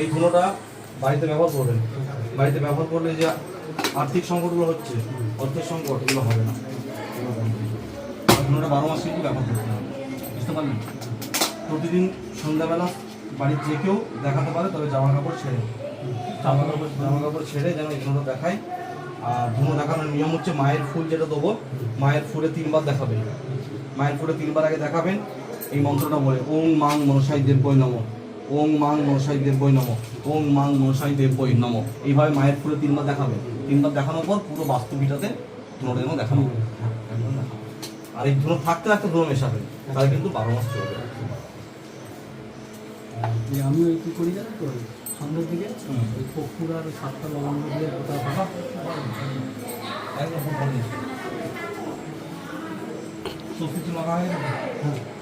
এই ধুনোটা বাড়িতে ব্যবহার করবেন। বাড়িতে ব্যবহার করলে যে আর্থিক সংকটগুলো হচ্ছে, অর্থের সংকট, এগুলো হবে না। ধুনোটা বারো মাস কিন্তু ব্যবহার করতে হবে। বুঝতে পারলেন? প্রতিদিন সন্ধ্যাবেলা বাড়ির যে কেউ দেখাতে পারে, তবে জামা কাপড় ছেড়ে জামা কাপড় জামা কাপড় ছেড়ে যেন এই ধুনোটা দেখায়। আর ধুনো দেখানোর নিয়ম হচ্ছে মায়ের ফুল যেটা দেবো, মায়ের ফুলে তিনবার দেখাবেন। মায়ের ফুলে তিনবার আগে দেখাবেন। এই মন্ত্রটা বলে, ওং মাং মনসাই দেব্যই নম। ওং মাং মনসাই দেব্যই নম। ওং মাং মনসাই দেব্যই নম। এইভাবে মায়ের ফুলে তিনবার দেখাবে। তিনবার দেখানোর পর পুরো বাস্তুবিটাতে ধুনোটা যেন দেখানো আর এই ধুনো থাকতে থাকতে ধুনো মেশাবেন তাহলে কিন্তু বারো মাস চলবে। আমি ওই কি করি জানো তো সন্ধ্যের দিকে ওই কপুর আর সাতটা লবঙ্গ দিয়ে গোটা ভাবা একদম লাগা হ্যাঁ।